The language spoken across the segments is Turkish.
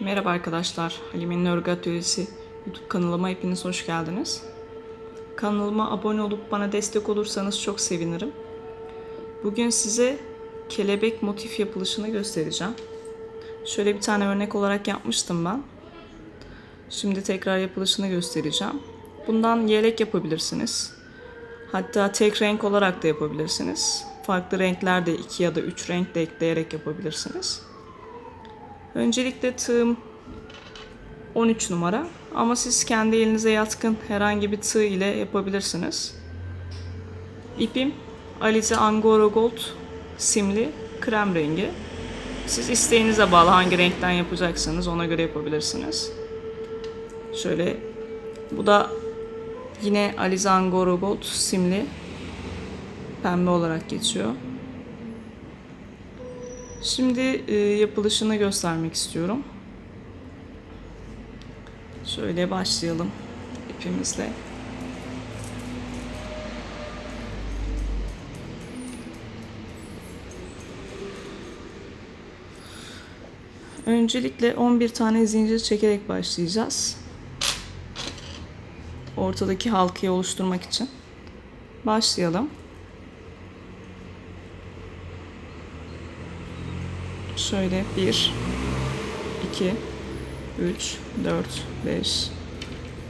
Merhaba arkadaşlar, Halime'nin Örgü Atölyesi YouTube kanalıma hepiniz hoş geldiniz. Kanalıma abone olup bana destek olursanız çok sevinirim. Bugün size kelebek motif yapılışını göstereceğim. Şöyle bir tane örnek olarak yapmıştım ben. Şimdi tekrar yapılışını göstereceğim. Bundan yelek yapabilirsiniz. Hatta tek renk olarak da yapabilirsiniz. Farklı renklerde iki ya da üç renk de ekleyerek yapabilirsiniz. Öncelikle tığım 13 numara ama siz kendi elinize yatkın herhangi bir tığ ile yapabilirsiniz. İpim Alize Angora Gold simli krem rengi. Siz isteğinize bağlı hangi renkten yapacaksanız ona göre yapabilirsiniz. Şöyle bu da yine Alize Angora Gold simli pembe olarak geçiyor. Şimdi e, yapılışını göstermek istiyorum. Şöyle başlayalım ipimizle. Öncelikle 11 tane zincir çekerek başlayacağız. Ortadaki halkayı oluşturmak için. Başlayalım. Şöyle 1 2 3 4 5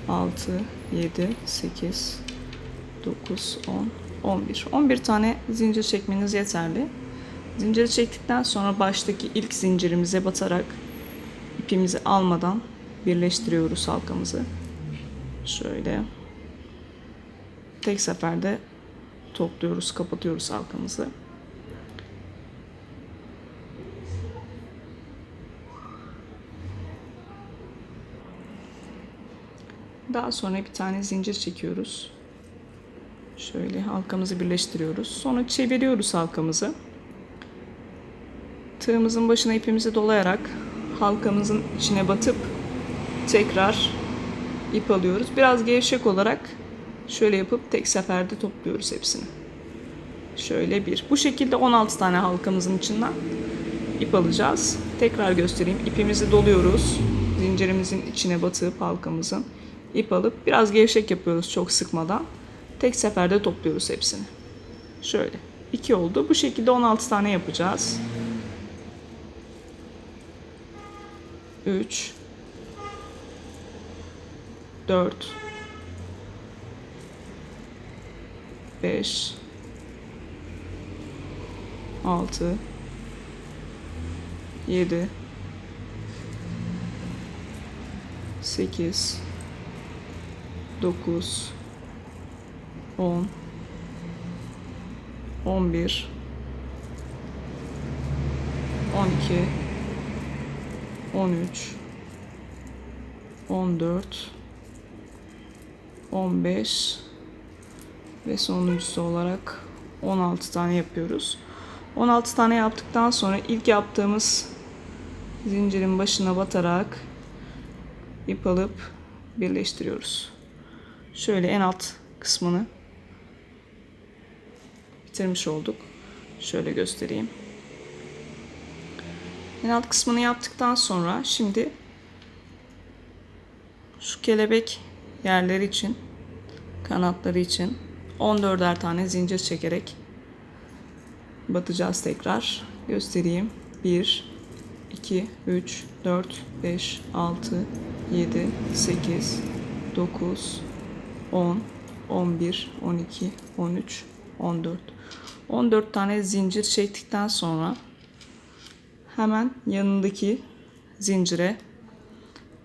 6 7 8 9 10 11 11 tane zincir çekmeniz yeterli. Zinciri çektikten sonra baştaki ilk zincirimize batarak ipimizi almadan birleştiriyoruz halkamızı. Şöyle tek seferde topluyoruz, kapatıyoruz halkamızı. Daha sonra bir tane zincir çekiyoruz. Şöyle halkamızı birleştiriyoruz. Sonra çeviriyoruz halkamızı. Tığımızın başına ipimizi dolayarak halkamızın içine batıp tekrar ip alıyoruz. Biraz gevşek olarak şöyle yapıp tek seferde topluyoruz hepsini. Şöyle bir. Bu şekilde 16 tane halkamızın içinden ip alacağız. Tekrar göstereyim. İpimizi doluyoruz. Zincirimizin içine batıp halkamızın ip alıp biraz gevşek yapıyoruz çok sıkmadan. Tek seferde topluyoruz hepsini. Şöyle. 2 oldu. Bu şekilde 16 tane yapacağız. 3 4 5 6 7 8 9 10 11 12 13 14 15 ve sonuncusu olarak 16 tane yapıyoruz. 16 tane yaptıktan sonra ilk yaptığımız zincirin başına batarak ip alıp birleştiriyoruz. Şöyle en alt kısmını bitirmiş olduk. Şöyle göstereyim. En alt kısmını yaptıktan sonra şimdi şu kelebek yerleri için kanatları için 14'er tane zincir çekerek batacağız tekrar. Göstereyim. 1 2 3 4 5 6 7 8 9 10 11 12 13 14 14 tane zincir çektikten sonra hemen yanındaki zincire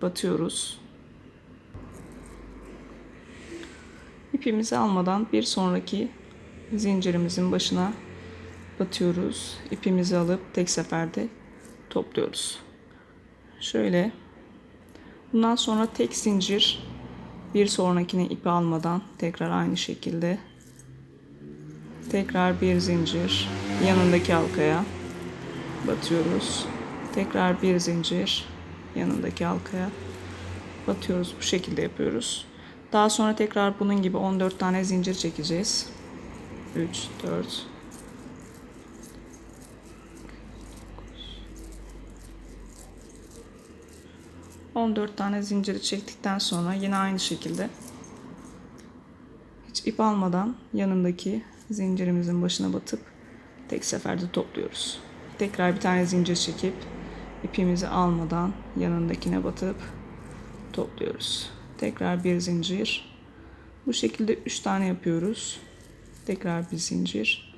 batıyoruz. İpimizi almadan bir sonraki zincirimizin başına batıyoruz. İpimizi alıp tek seferde topluyoruz. Şöyle bundan sonra tek zincir bir sonrakine ipi almadan tekrar aynı şekilde tekrar bir zincir yanındaki halkaya batıyoruz. Tekrar bir zincir yanındaki halkaya batıyoruz. Bu şekilde yapıyoruz. Daha sonra tekrar bunun gibi 14 tane zincir çekeceğiz. 3 4 14 tane zinciri çektikten sonra yine aynı şekilde hiç ip almadan yanındaki zincirimizin başına batıp tek seferde topluyoruz. Tekrar bir tane zincir çekip ipimizi almadan yanındakine batıp topluyoruz. Tekrar bir zincir. Bu şekilde 3 tane yapıyoruz. Tekrar bir zincir.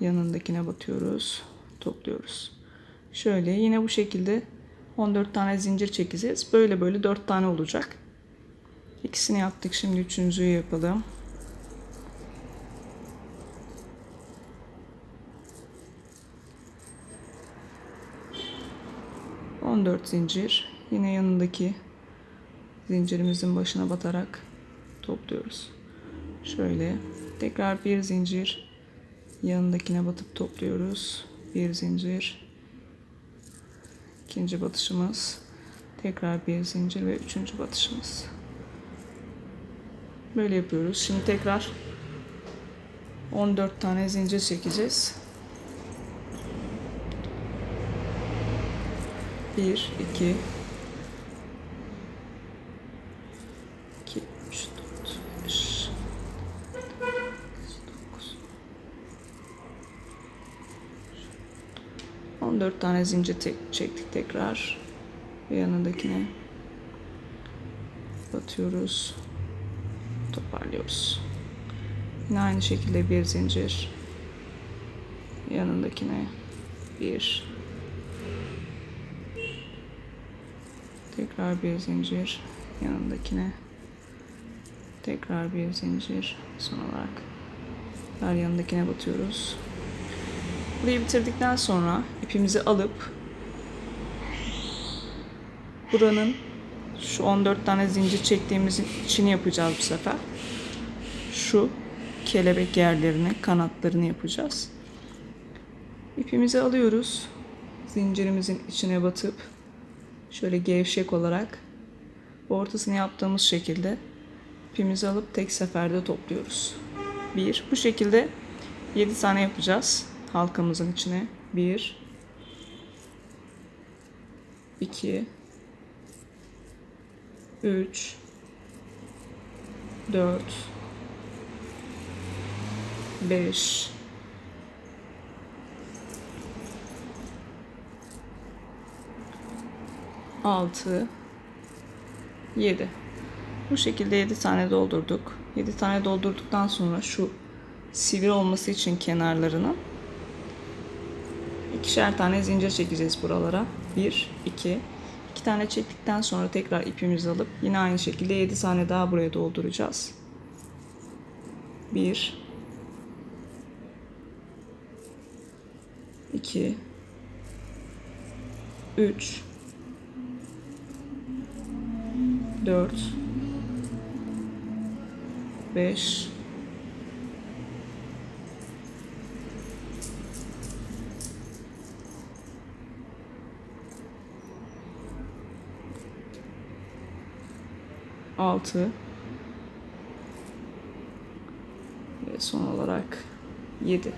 Yanındakine batıyoruz. Topluyoruz. Şöyle yine bu şekilde 14 tane zincir çekeceğiz. Böyle böyle 4 tane olacak. İkisini yaptık. Şimdi üçüncüyü yapalım. On dört zincir. Yine yanındaki zincirimizin başına batarak topluyoruz. Şöyle tekrar bir zincir yanındakine batıp topluyoruz. Bir zincir. İkinci batışımız. Tekrar bir zincir ve üçüncü batışımız. Böyle yapıyoruz. Şimdi tekrar 14 tane zincir çekeceğiz. 1 2 2 3 4 5 9 14 tane zincir tek, çektik tekrar. Ve yanındakine batıyoruz. Toparlıyoruz. Yine aynı şekilde bir zincir. Yanındakine bir. Tekrar bir zincir. Yanındakine tekrar bir zincir. Son olarak her yanındakine batıyoruz. Burayı bitirdikten sonra ipimizi alıp buranın şu 14 tane zincir çektiğimizin içini yapacağız bu sefer. Şu kelebek yerlerini, kanatlarını yapacağız. İpimizi alıyoruz. Zincirimizin içine batıp şöyle gevşek olarak ortasını yaptığımız şekilde ipimizi alıp tek seferde topluyoruz. Bir, bu şekilde 7 tane yapacağız halkamızın içine. Bir, iki, üç, dört, beş, altı, yedi. Bu şekilde 7 tane doldurduk. 7 tane doldurduktan sonra şu sivri olması için kenarlarını ikişer tane zincir çekeceğiz buralara. 1 2 2 tane çektikten sonra tekrar ipimizi alıp yine aynı şekilde 7 tane daha buraya dolduracağız. 1 2 3 4 5 6 ve son olarak 7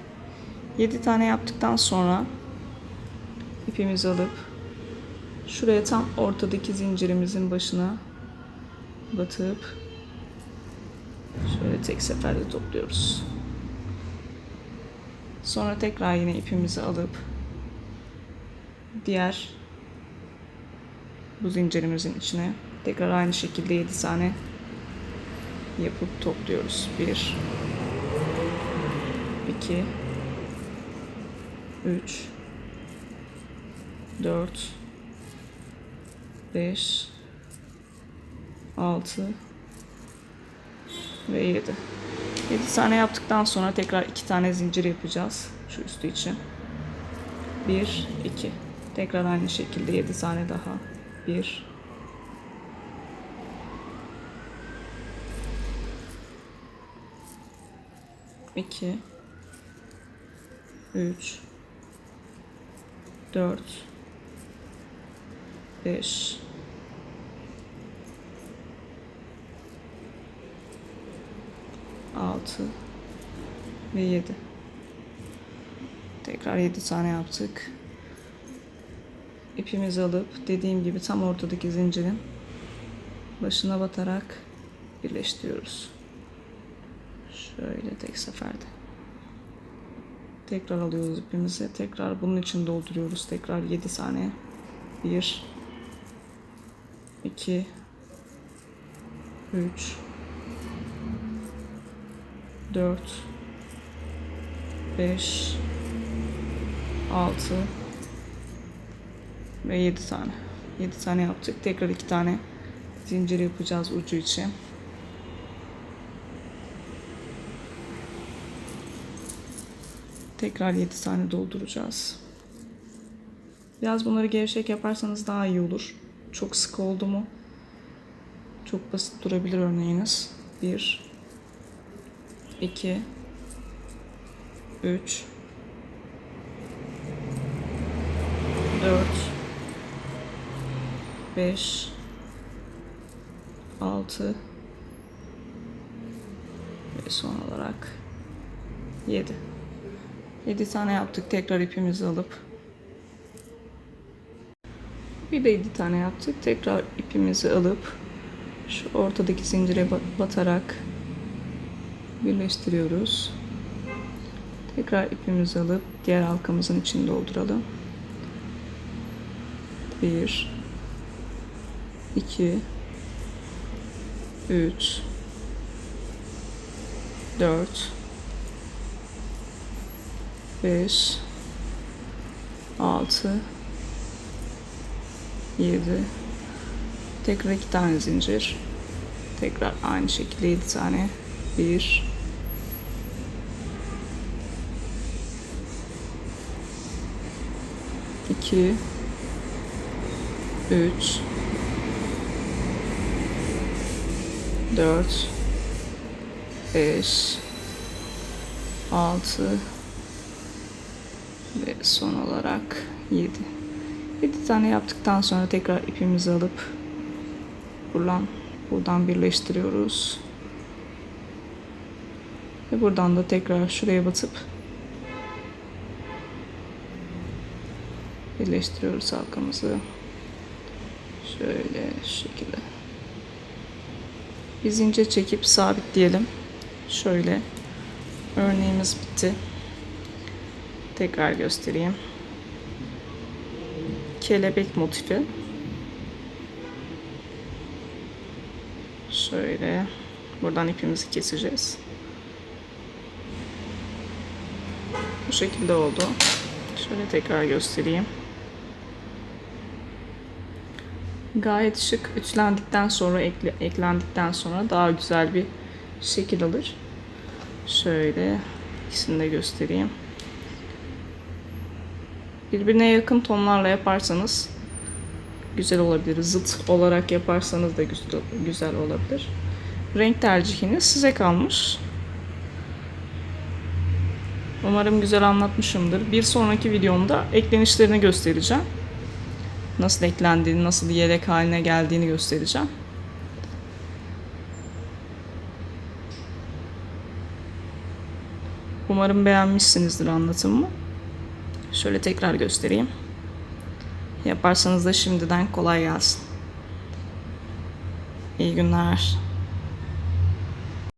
7 tane yaptıktan sonra ipimizi alıp şuraya tam ortadaki zincirimizin başına batıp şöyle tek seferde topluyoruz. Sonra tekrar yine ipimizi alıp diğer bu zincirimizin içine tekrar aynı şekilde 7 tane yapıp topluyoruz. 1 2 3 4 5 6 ve 7. 7 tane yaptıktan sonra tekrar 2 tane zincir yapacağız şu üstü için. 1 2 tekrar aynı şekilde 7 tane daha. 1 2 3 4 5 6 ve 7 tekrar 7 tane yaptık. İpimizi alıp dediğim gibi tam ortadaki zincirin başına batarak birleştiriyoruz. Şöyle tek seferde. Tekrar alıyoruz ipimizi. Tekrar bunun için dolduruyoruz. Tekrar 7 saniye. 1 2 3 4 5 6 ve 7 tane. 7 tane yaptık. Tekrar 2 tane zincir yapacağız ucu için. Tekrar 7 tane dolduracağız. Biraz bunları gevşek yaparsanız daha iyi olur. Çok sık oldu mu? Çok basit durabilir örneğiniz. 1 2 3 4 5 6 ve son olarak 7 7 tane yaptık tekrar ipimizi alıp. Bir de 7 tane yaptık tekrar ipimizi alıp şu ortadaki zincire ba- batarak birleştiriyoruz. Tekrar ipimizi alıp diğer halkamızın içini dolduralım. 1 2 3 4 5 6 7 tekrar iki tane zincir. Tekrar aynı şekilde 7 tane. 1 2 3 4 5 6 ve son olarak 7 7 tane yaptıktan sonra tekrar ipimizi alıp buradan buradan birleştiriyoruz. Ve buradan da tekrar şuraya batıp birleştiriyoruz halkamızı. Şöyle şu şekilde. Bir zincir çekip sabitleyelim. Şöyle. Örneğimiz bitti. Tekrar göstereyim. Kelebek motifi. Şöyle buradan ipimizi keseceğiz. Bu şekilde oldu. Şöyle tekrar göstereyim. Gayet şık ütülendikten sonra ekle, eklendikten sonra daha güzel bir şekil alır. Şöyle ikisini de göstereyim. Birbirine yakın tonlarla yaparsanız güzel olabilir. Zıt olarak yaparsanız da güzel, olabilir. Renk tercihiniz size kalmış. Umarım güzel anlatmışımdır. Bir sonraki videomda eklenişlerini göstereceğim nasıl eklendiğini, nasıl yedek haline geldiğini göstereceğim. Umarım beğenmişsinizdir anlatımımı. Şöyle tekrar göstereyim. Yaparsanız da şimdiden kolay gelsin. İyi günler.